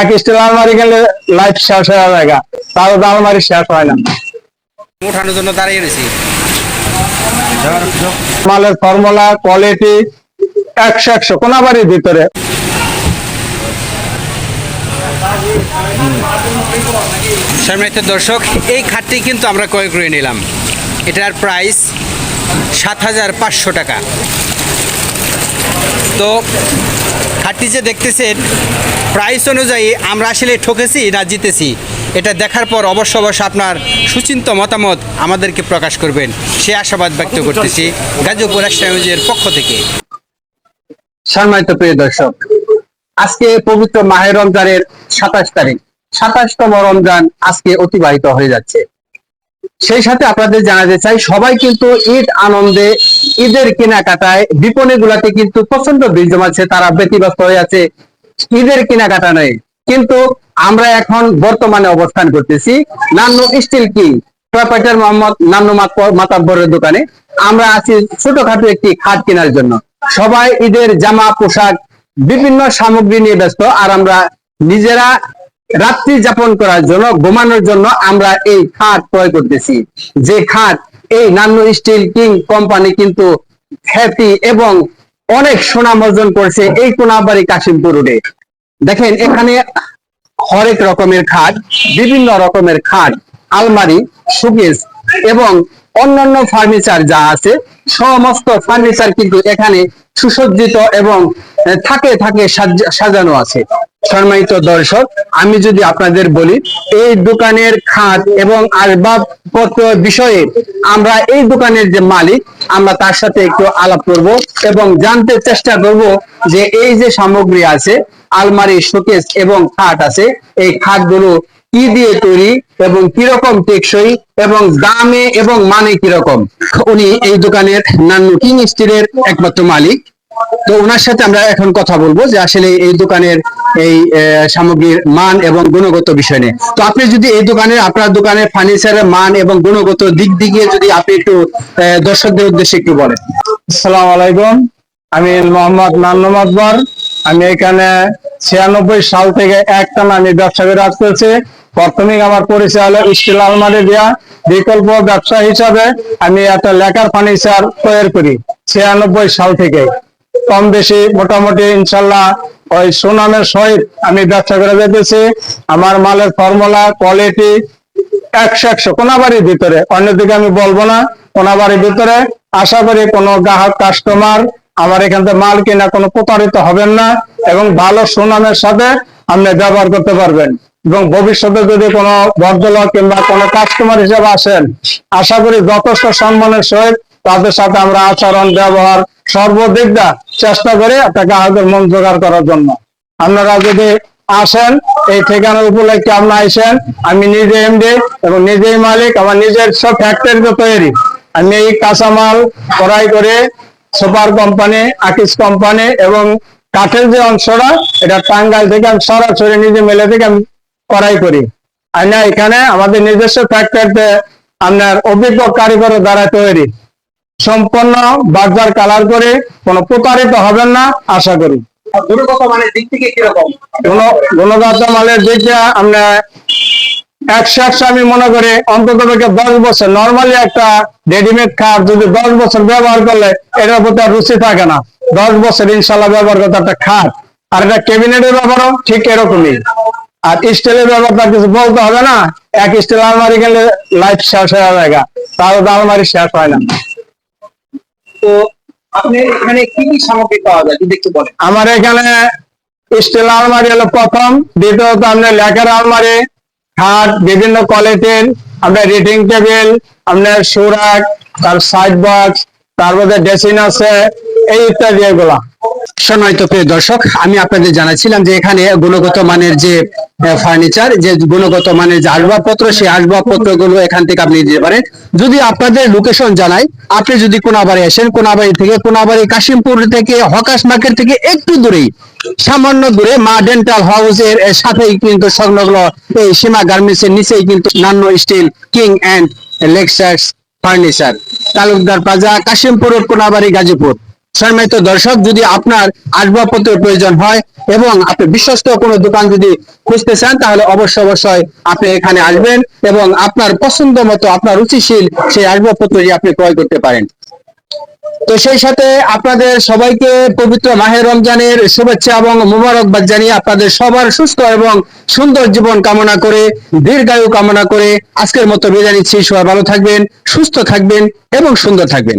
এক স্টিল আলমারি গেলে লাইফ শেষ হয়ে জায়গা তাও তো আলমারি শেষ হয় না। উঠানোর জন্য দাঁড়িয়ে রয়েছি। মালের ফর্মুলা কোয়ালিটি একশো একশো কোনাবাড়ির ভিতরে। সম্মানিত দর্শক এই খাটটি কিন্তু আমরা ক্রয় করে নিলাম। এটার প্রাইস সাত হাজার পাঁচশো টাকা। তো খাটটি যে দেখতেছেন প্রাইস অনুযায়ী আমরা আসলে ঠকেছি না জিতেছি। এটা দেখার পর অবশ্য অবশ্য আপনার সুচিন্ত মতামত আমাদেরকে প্রকাশ করবেন। সে আশাবাদ ব্যক্ত করতেছি গাজীপুর এক্সট্রামিজের পক্ষ থেকে। সম্মানিত প্রিয় দর্শক আজকে পবিত্র মাহের রমজানের সাতাশ তারিখ। সাতাশতম রমজান আজকে অতিবাহিত হয়ে যাচ্ছে। সেই সাথে আপনাদের জানাতে চাই, সবাই কিন্তু ঈদ আনন্দে ঈদের কেনাকাটায় বিপণী গুলাতে কিন্তু প্রচণ্ড ভিড় জমাচ্ছে, তারা ব্যতিব্যস্ত হয়ে আছে। ঈদের কেনাকাটা নেই কিন্তু আমরা এখন বর্তমানে অবস্থান করতেছি Nannu steel king proprietor Mohammad Nannu মাতাব্বরের দোকানে। আমরা আছি ছোটখাটো একটি খাট কেনার জন্য। সবাই ঈদের জামা, পোশাক, বিভিন্ন সামগ্রী নিয়ে ব্যস্ত, আর আমরা নিজেরা রাত্রি যাপন করার জন্য, ঘুমানোর জন্য আমরা এই খাট ক্রয় করতেছি। যে খাট, এই নান্নু স্টিল কিং কোম্পানি কিন্তু খ্যাতি এবং অনেক সুনাম অর্জন করছে এই কোনাবাড়ি কাশিমপুর রোডে। দেখেন, এখানে হরেক রকমের খাট, বিভিন্ন রকমের খাট, আলমারি সুকেস এবং অন্যান্য ফার্নিচার যা আছে, সমস্ত ফার্নিচার কিন্তু এখানে সুসজ্জিত এবং থাকে থাকে সাজ- সাজানো আছে। সম্মানিত দর্শক, আমি যদি আপনাদের বলি, এই দোকানের খাট এবং আসবাবপত্র বিষয়ে আমরা এই দোকানের যে মালিক, আমরা তার সাথে একটু আলাপ করব এবং জানতে চেষ্টা করব যে এই যে সামগ্রী আছে আলমারি শোকেস এবং খাট আছে, এই খাটগুলো কি দিয়ে তৈরি এবং কীরকম টেকসই এবং দামে এবং মানে কীরকম? উনি এই দোকানের নান্নু কিং স্টিলের একমাত্র মালিক। তো ওনার সাথে আমরা এখন কথা বলব যে আসলে এই দোকানের এই সামগ্রীর মান এবং গুণগত বিষয় নিয়ে। তো আপনি যদি এই দোকানের, আপনার দোকানের ফার্নিচারের মান এবং গুণগত দিক দিকে যদি আপনি একটু দর্শকদের উদ্দেশ্যে একটু বলেন। আসসালামু আলাইকুম। আমি মোহাম্মদ নান্নু মাতবর আমি এখানে ছিয়ানব্বই সাল থেকে একটানা আমি ব্যবসা করে আসতেছি প্রাথমিক আমার পরিচয় হলো স্টিল আলমারি দেওয়া বিকল্প ব্যবসা হিসাবে আমি একটা লেখার ফার্নিচার তৈরি করি, ছিয়ানব্বই সাল থেকে। কম বেশি মোটামুটি ইনশাল্লাহ ওই সুনামের সহিত আমি ব্যবসা করে যেতেছি আমার মালের ফর্মুলা, কোয়ালিটি একশো একশো, কোনাবাড়ির ভিতরে। অন্যদিকে আমি বলব না, কোনাবাড়ির ভিতরে আশা করি কোনো গ্রাহক কাস্টমার আমার এখান থেকে মাল কিনা কোনো প্রতারিত হবেন না এবং ভালো সুনামের সাথে আপনি ব্যবহার করতে পারবেন। এবং ভবিষ্যতে যদি কোনো ভদ্রলোক কিংবা কোনো কাস্টমার হিসেবে আসেন, আশা করি যথেষ্ট সম্মানের সহিত তাদের সাথে আমরা আচরণ, ব্যবহার সর্বদিক দা চেষ্টা করে একটা গ্রাহকের মন জোগাড় করার জন্য। আপনারা যদি আসেন, এই ঠিকানা উপলক্ষে আপনারা আসেন, আমি নিজে এমডি এবং নিজেই মালিক, আমার নিজের সব ফ্যাক্টরি তৈরি। আমি এই কাঁচামাল ক্রয় করে সুপার কোম্পানি, আকিস কোম্পানি এবং কাঠের যে অংশটা, এটা টাঙ্গাইল থেকে আমি সরাসরি নিজে মেলে থেকে আমি ক্রয় করি। আর না, এখানে আমাদের নিজস্ব ফ্যাক্টরিতে আপনার অভিজ্ঞ কারিগরের দ্বারা তৈরি। সম্পূর্ণ বাজার কালার করে কোনো প্রতারিত হবেন না আশা করি। গুণগত মানের দিক থেকে আমরা একশো একশো আমি মনে করি অন্তত দশ বছর নর্মালি একটা রেডিমেড খাট যদি দশ বছর ব্যবহার করলে এটার প্রতি আর রুচি থাকে না। দশ বছর ইনশাল্লাহ ব্যবহার করতে একটা খাট আর একটা ক্যাবিনেটের ব্যাপারও ঠিক এরকমই। আর স্টিলের ব্যাপারটা কিছু বলতে হবে না এক স্টিল আলমারি গেলে লাইফ শেষ হয়ে জায়গা তাহলে তো আলমারি শেষ হয় না। তো আপনি এখানে কি কি সামগ্রী পাওয়া যায়? যদি একটু বলেন। আমার এখানে স্টিল আলমারি হলো প্রথম। দ্বিতীয়ত আপনার লেখার আলমারি, খাট, বিভিন্ন কোয়ালিটির। আপনার রিডিং টেবিল আপনার সুরাক, তার সাইড বক্স তারপরে ড্রেসিং আছে, এই ইত্যাদি এগুলা। সম্মানিত প্রিয় দর্শক, আমি আপনাদের জানাচ্ছিলাম যে এখানে গুণগত মানের যে ফার্নিচার যে গুণগত মানের যে আসবাবপত্র, সেই আসবাবপত্রগুলো এখান থেকে আপনি দিতে পারেন। যদি আপনাদের লোকেশন জানাই, আপনি যদি কোনাবাড়ি আসেন, কোনাবাড়ি থেকে কোনাবাড়ি কাশিমপুর থেকে, হকাশ মার্কেট থেকে একটু দূরেই, সামান্য দূরে মা ডেন্টাল হাউস এর সাথেই কিন্তু সংলগ্ন এই সীমা গার্মেন্টস এর নিচেই কিন্তু নান্ন স্টিল কিং অ্যান্ড লেক্সার্স ফার্নিচার তালুকদার প্লাজা, কাশিমপুর, কোনাবাড়ি, গাজীপুর। সম্মানিত দর্শক, যদি আপনার আসবাবপত্রের প্রয়োজন হয় এবং আপনি বিশ্বস্ত কোনো দোকান যদি খুঁজতে চান, তাহলে অবশ্যই অবশ্যই আপনি এখানে আসবেন এবং আপনার পছন্দ মতো, আপনার রুচিশীল সেই আসবাবপত্রটি আপনি ক্রয় করতে পারেন। তো সেই সাথে আপনাদের সবাইকে পবিত্র মাহে রমজানের শুভেচ্ছা এবং মোবারকবাদ জানিয়ে আপনাদের সবার সুস্থ এবং সুন্দর জীবন কামনা করে, দীর্ঘায়ু কামনা করে আজকের মতো বিদায় নিচ্ছি। সবাই ভালো থাকবেন, সুস্থ থাকবেন এবং সুন্দর থাকবেন।